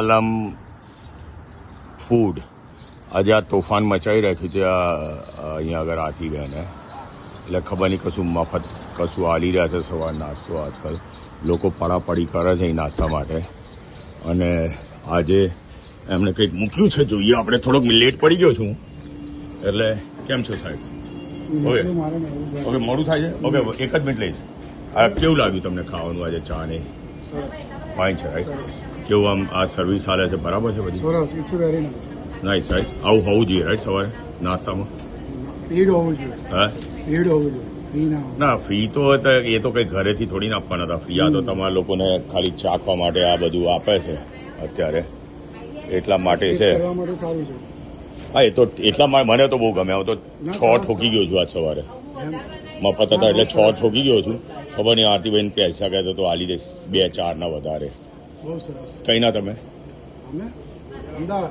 આલમ food આજે આ તોફાન મચાવી રાખ્યું છે અહીંયા આગળ આથી બહેને એટલે ખબર નહીં કશું મફત કશું આલી રહ્યા છે સવાર નાસ્તો આજકાલ લોકો પડાપડી કરે છે એ નાસ્તા માટે અને આજે એમણે કંઈક મૂક્યું છે જોઈએ આપણે થોડોક લેટ પડી ગયો છું એટલે કેમ છો સાહેબ ઓકે ઓકે મોડું થાય છે ઓકે એક જ મિનિટ લઈશ કેવું લાગ્યું તમને ખાવાનું આજે ચા ને ફાઇન છે રાઈટ કેવું આમ આ સર્વિસ હાલે છે બરાબર છે બધી સરસ it's very nice nice right આવું હોવું જોઈએ રાઈટ સવારે નાસ્તામાં ભીડ હોવું જોઈએ હા ભીડ હોવું જોઈએ ના ફી તો એ તો કંઈ ઘરેથી થોડી ના આપવાના હતા ફ્રી આ તો તમારા લોકોને ખાલી ચાખવા માટે આ બધું આપે છે અત્યારે એટલા માટે છે હા એ તો એટલા માટે મને તો બહુ ગમે હું તો છ ઠોકી ગયો છું આજ સવારે મફત હતા એટલે છ ઠોકી ગયો છું अबनी आरती बहन पे ऐसा कहते तो आली रे 2 4 न વધારે बहुत સરસ કઈ ના તમે અમે અંડા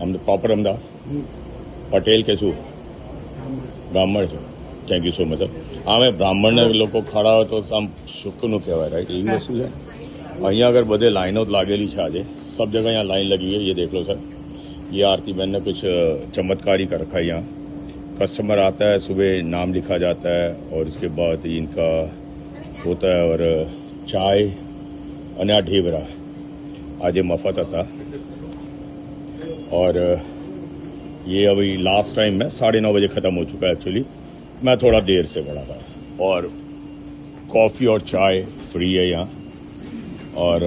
અમે પાપર અંડા પટેલ કેસુ બ્રાહ્મણ છો થેન્ક યુ સો મચ આમે બ્રાહ્મણ ને લોકો ખરાઓ તો સમ સુખ નું કહેવાય આ ઈમે શું છે અહીંયા અગર બધે લાઈન આઉટ લાગેલી છે આજે બબ જગ્યાએ લાઈન લાગી ગઈ એ દેખ લો સર યે આરતીબેન ને કઈક ચમત્કારી કરખાયા કસ્ટમર આતા છે સુબે નામ લખા જાતા હે ઓર ઇસકે બાદ ઈન કા होता है और चाय अना ढेबरा आज मफत था और ये अभी लास्ट टाइम है साढ़े नौ बजे ख़त्म हो चुका है एक्चुअली मैं थोड़ा देर से बढ़ा था और कॉफ़ी और चाय फ्री है यहाँ और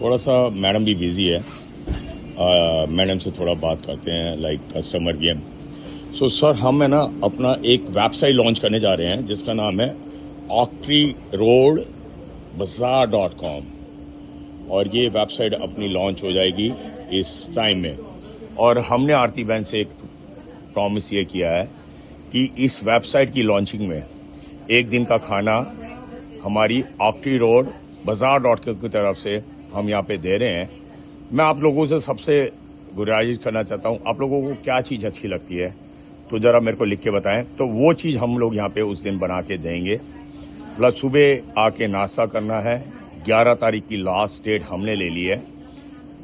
थोड़ा सा मैडम भी बिज़ी है मैडम से थोड़ा बात करते हैं like customer game so sir हम है ना अपना एक वेबसाइट लॉन्च करने जा रहे हैं जिसका नाम है Octree road Bazaar dot com और ये वेबसाइट अपनी लॉन्च हो जाएगी इस टाइम में और हमने आरती बहन से एक प्रॉमिस ये किया है कि इस वेबसाइट की लॉन्चिंग में एक दिन का खाना हमारी Octree road Bazaar dot com की तरफ से हम यहाँ पे दे रहे हैं मैं आप लोगों से सबसे गुजारिश करना चाहता हूँ आप लोगों को क्या चीज़ अच्छी लगती है तो ज़रा मेरे को लिख के बताएं तो वो चीज़ हम लोग यहाँ पे उस दिन बना के देंगे फला सुबह आके नाश्ता करना है 11 तारीख की लास्ट डेट हमने ले ली है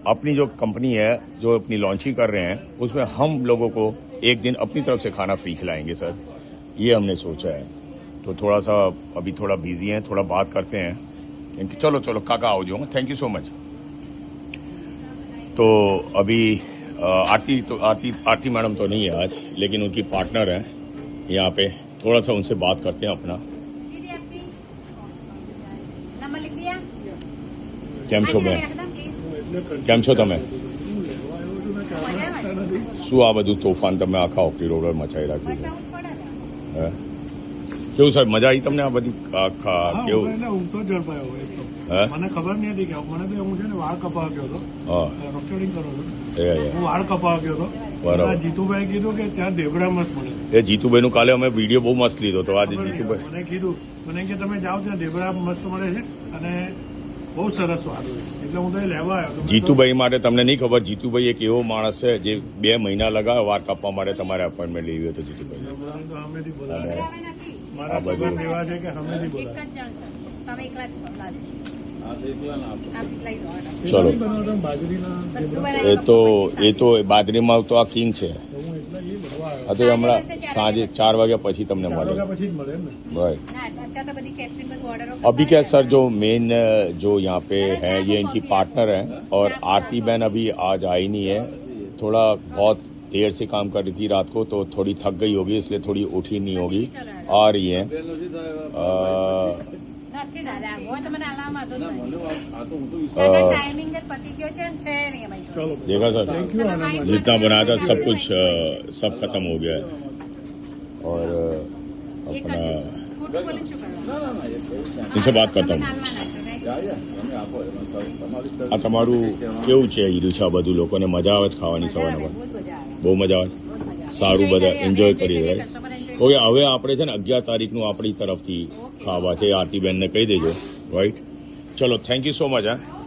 अपनी जो कंपनी है जो अपनी लॉन्चिंग कर रहे हैं उसमें हम लोगों को एक दिन अपनी तरफ से खाना फ्री खिलाएंगे सर ये हमने सोचा है तो थोड़ा सा अभी थोड़ा बिजी हैं थोड़ा बात करते हैं चलो चलो काका आओ जो थैंक यू सो मच तो अभी आरती तो आरती आरती मैडम तो नहीं है आज लेकिन उनकी पार्टनर है यहाँ पे थोड़ा सा उनसे बात करते हैं अपना કેમ છો બેન કેમ છો તમે શું આ બધું તોફાન તમે આખા હોકી રોડ મચાવી રાખ્યું છે કેવું સાહેબ મજા આવી તમને આ બધી આખા કેવું હું તો ઝડપાયો મને ખબર નહીં હતી કે મને તો હું છે ને વાળ કપાવા ગયો હતો રોક્ટોડિંગ કરો હું વાળ કપાવા ગયો હતો બરાબર જીતુભાઈ કીધું કે ત્યાં દેવડા મસ્ત મળે એ જીતુભાઈ નું કાલે અમે વિડીયો બહુ મસ્ત લીધો તો આજે જીતુભાઈ મને કીધું મને કે તમે જાઓ ત્યાં દેવડા મસ્ત મળે છે અને બહુ સરસ વાત એટલે હું તો લેવા આવ્યો જીતુભાઈ માટે તમને નહીં ખબર જીતુભાઈ એક એવો માણસ છે જે બે મહિના લગાવ્યો વાર કાપવા માટે તમારે અપોઇન્ટમેન્ટ લેવી હતો જીતુભાઈ મારા સંબંધ એવા છે કે હમે નહીં ચલો એ તો એ તો બાદરીમાં તો આ કિંગ છે હા હમણાં સાંજે चार વાગ્યા પછી તમને મળે राइट अभी क्या सर जो मेन जो यहाँ पे है ये इनकी पार्टनर है और आरती बहन अभी आज आई नहीं है थोड़ा बहुत देर से काम कर रही थी रात को तो थोड़ी थक गई होगी इसलिए थोड़ी उठी नहीं होगी अच्छा, अच्छा, अच्छा। आ रही है तो तो देखा सर तो जितना बनाया था सब कुछ सब खत्म हो गया है और अपना इनसे बात करता हूँ આ તમારું કેવું છે ઈર્ષા બધું લોકોને મજા આવે છે ખાવાની સવારના બહુ મજા આવે સારું બધા એન્જોય કરી રાઈટ ઓકે હવે આપણે છે ને અગિયાર તારીખનું આપણી તરફથી ખાવા છે આરતીબેનને કહી દેજો રાઈટ ચલો થેન્ક યુ સો મચ હા